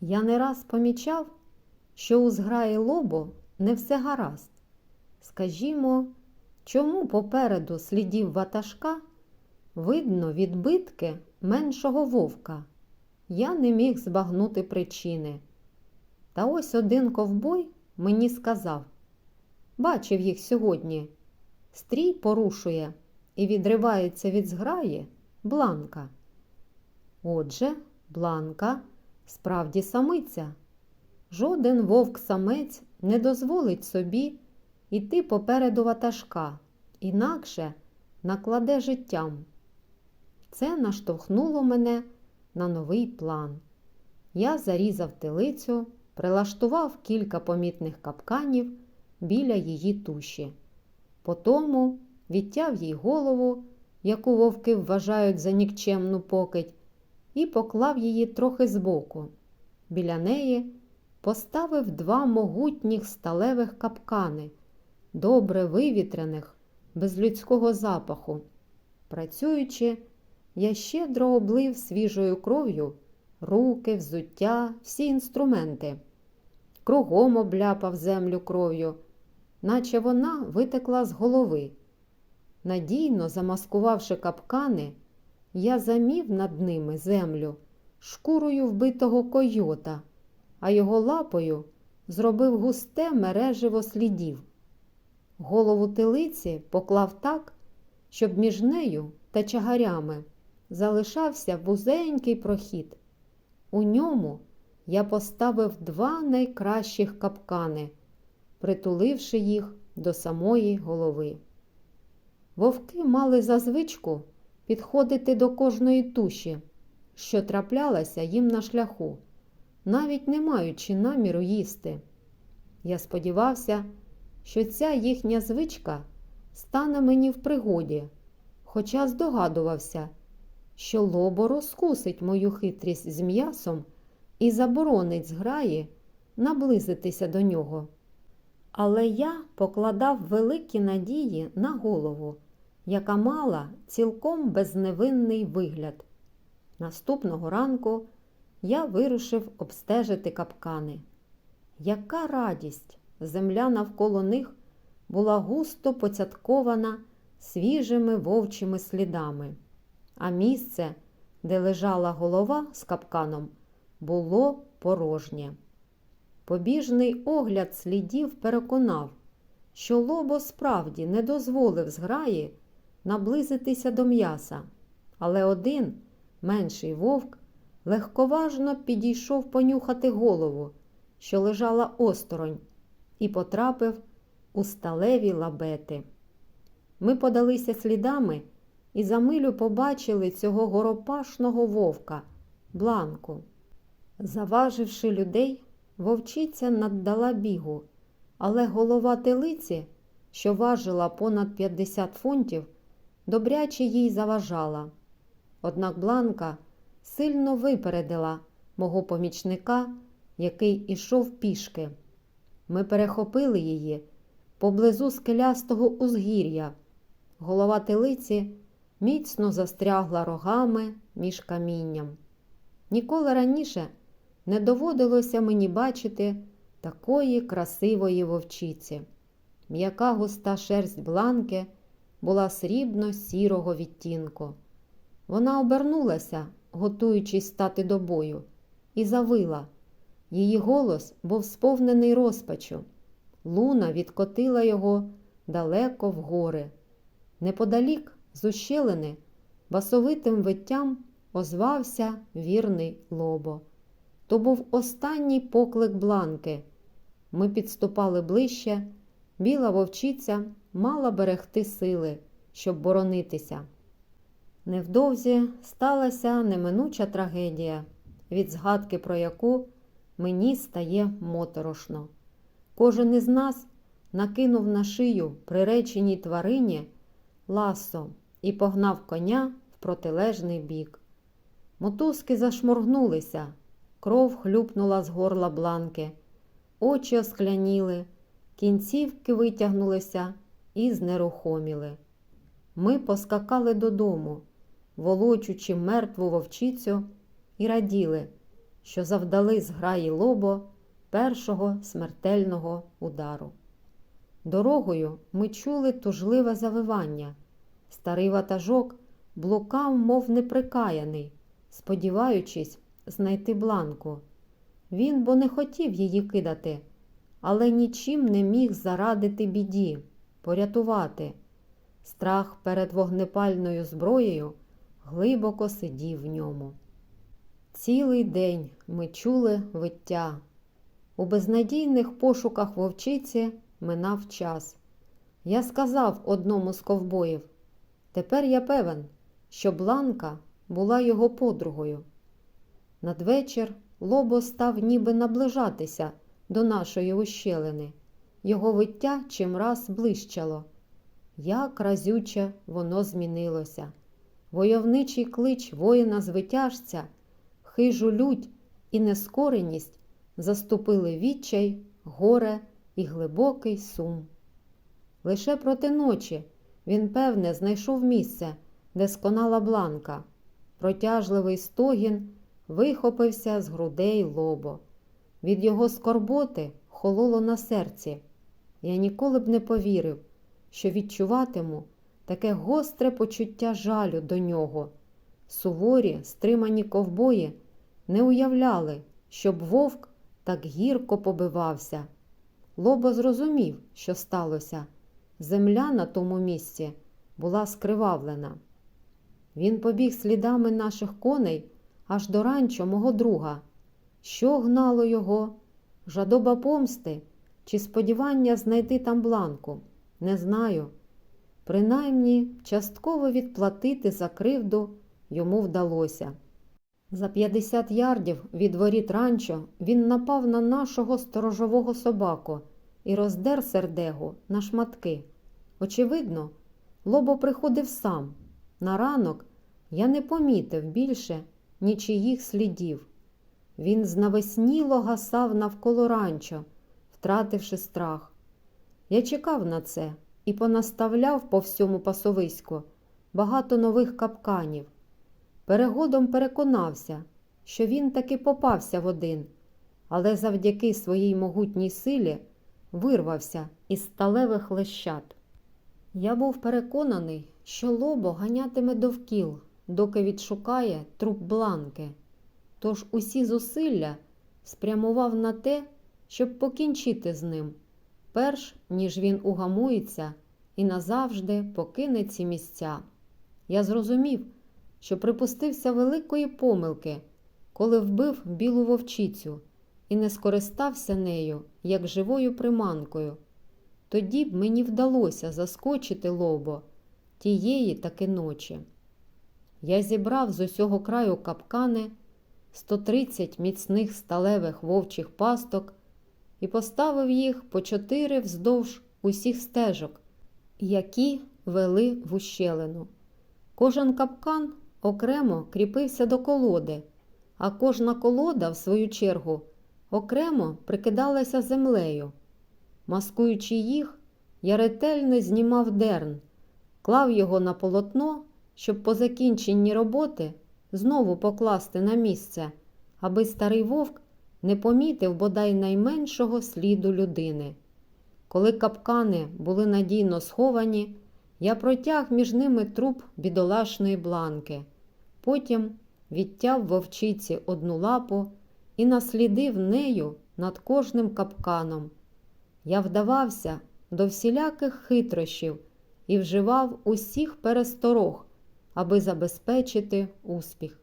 Я не раз помічав, що у зграї лобо не все гаразд. Скажімо, чому попереду слідів ватажка видно відбитки меншого вовка? Я не міг збагнути причини. Та ось один ковбой мені сказав бачив їх сьогодні. Стрій порушує і відривається від зграї бланка. Отже, бланка справді самиця. Жоден вовк-самець не дозволить собі йти попереду ватажка, інакше накладе життям. Це наштовхнуло мене на новий план. Я зарізав телицю, прилаштував кілька помітних капканів біля її туші. Потому відтяв їй голову, яку вовки вважають за нікчемну покидь, і поклав її трохи збоку. Біля неї поставив два могутніх сталевих капкани, добре вивітрених, без людського запаху. Працюючи, я щедро облив свіжою кров'ю руки, взуття, всі інструменти. Кругом обляпав землю кров'ю, наче вона витекла з голови. Надійно замаскувавши капкани, я замів над ними землю шкурою вбитого койота, а його лапою зробив густе мереживо слідів. Голову телиці поклав так, щоб між нею та чагарями залишався вузенький прохід. У ньому я поставив два найкращих капкани, притуливши їх до самої голови. Вовки мали за звичку підходити до кожної туші, що траплялася їм на шляху, навіть не маючи наміру їсти. Я сподівався, що ця їхня звичка стане мені в пригоді, хоча здогадувався, що лобо розкусить мою хитрість з м'ясом і заборонить зграї наблизитися до нього. Але я покладав великі надії на голову, яка мала цілком безневинний вигляд. Наступного ранку я вирушив обстежити капкани. Яка радість! Земля навколо них була густо поцяткована свіжими вовчими слідами, а місце, де лежала голова з капканом, було порожнє. Побіжний огляд слідів переконав, що лобо справді не дозволив зграї наблизитися до м'яса, але один, менший вовк, легковажно підійшов понюхати голову, що лежала осторонь, і потрапив у сталеві лабети. Ми подалися слідами і за милю побачили цього горопашного вовка, бланку. Заваживши людей, вовчиця наддала бігу, але голова телиці, що важила понад 50 фунтів, добряче їй заважала. Однак бланка сильно випередила мого помічника, який ішов пішки. Ми перехопили її поблизу скелястого узгір'я. Голова телиці міцно застрягла рогами між камінням. Ніколи раніше не доводилося мені бачити такої красивої вовчиці. М'яка густа шерсть бланки була срібно-сірого відтінку. Вона обернулася, готуючись стати до бою, і завила. Її голос був сповнений розпачу. Луна відкотила його далеко в гори. Неподалік з ущелини басовитим виттям озвався вірний лобо. То був останній поклик бланки. Ми підступали ближче, біла вовчиця мала берегти сили, щоб боронитися. Невдовзі сталася неминуча трагедія, від згадки про яку мені стає моторошно. Кожен із нас накинув на шию приреченій тварині ласо і погнав коня в протилежний бік. Мотузки зашморгнулися, кров хлюпнула з горла бланки, очі оскляніли, кінцівки витягнулися і знерухоміли. Ми поскакали додому, волочучи мертву вовчицю, і раділи, що завдали зграї лобо першого смертельного удару. Дорогою ми чули тужливе завивання. Старий ватажок блукав, мов неприкаяний, сподіваючись знайти бланку. Він бо не хотів її кидати, але нічим не міг зарадити біді, порятувати. Страх перед вогнепальною зброєю глибоко сидів в ньому. Цілий день ми чули виття. У безнадійних пошуках вовчиці минав час. Я сказав одному з ковбоїв, тепер я певен, що Бланка була його подругою. Надвечір лобо став ніби наближатися до нашої ущелини. Його виття чимраз блищало. Як разюче воно змінилося. Войовничий клич воїна-звитяжця, хижу лють і нескореність заступили відчай, горе і глибокий сум. Лише проти ночі він, певне, знайшов місце, де сконала бланка. Протяжливий стогін вихопився з грудей лобо. Від його скорботи хололо на серці. Я ніколи б не повірив, що відчуватиму таке гостре почуття жалю до нього. Суворі, стримані ковбої не уявляли, щоб вовк так гірко побивався. Лобо зрозумів, що сталося. Земля на тому місці була скривавлена. Він побіг слідами наших коней аж до ранчо мого друга. Що гнало його? Жадоба помсти чи сподівання знайти там бланку? Не знаю. Принаймні, частково відплатити за кривду йому вдалося. За 50 ярдів від воріт ранчо він напав на нашого сторожового собаку і роздер сердегу на шматки. Очевидно, лобо приходив сам. На ранок я не помітив більше нічиїх слідів. Він знавесніло гасав навколо ранчо, втративши страх. Я чекав на це і понаставляв по всьому пасовиську багато нових капканів. Перегодом переконався, що він таки попався в один, але завдяки своїй могутній силі вирвався із сталевих лещат. Я був переконаний, що лобо ганятиме довкіл, доки відшукає труп бланки. Тож усі зусилля спрямував на те, щоб покінчити з ним, перш ніж він угамується і назавжди покине ці місця. Я зрозумів, що припустився великої помилки, коли вбив білу вовчицю і не скористався нею як живою приманкою. Тоді б мені вдалося заскочити лобо тієї таки ночі. Я зібрав з усього краю капкани 130 міцних сталевих вовчих пасток і поставив їх по чотири вздовж усіх стежок, які вели в ущелину. Кожен капкан окремо кріпився до колоди, а кожна колода, в свою чергу, окремо прикидалася землею. Маскуючи їх, я ретельно знімав дерн, клав його на полотно, щоб по закінченні роботи знову покласти на місце, аби старий вовк не помітив бодай найменшого сліду людини. Коли капкани були надійно сховані, я протяг між ними труп бідолашної бланки, потім відтяв вовчиці одну лапу і наслідив нею над кожним капканом. Я вдавався до всіляких хитрощів і вживав усіх пересторог, аби забезпечити успіх.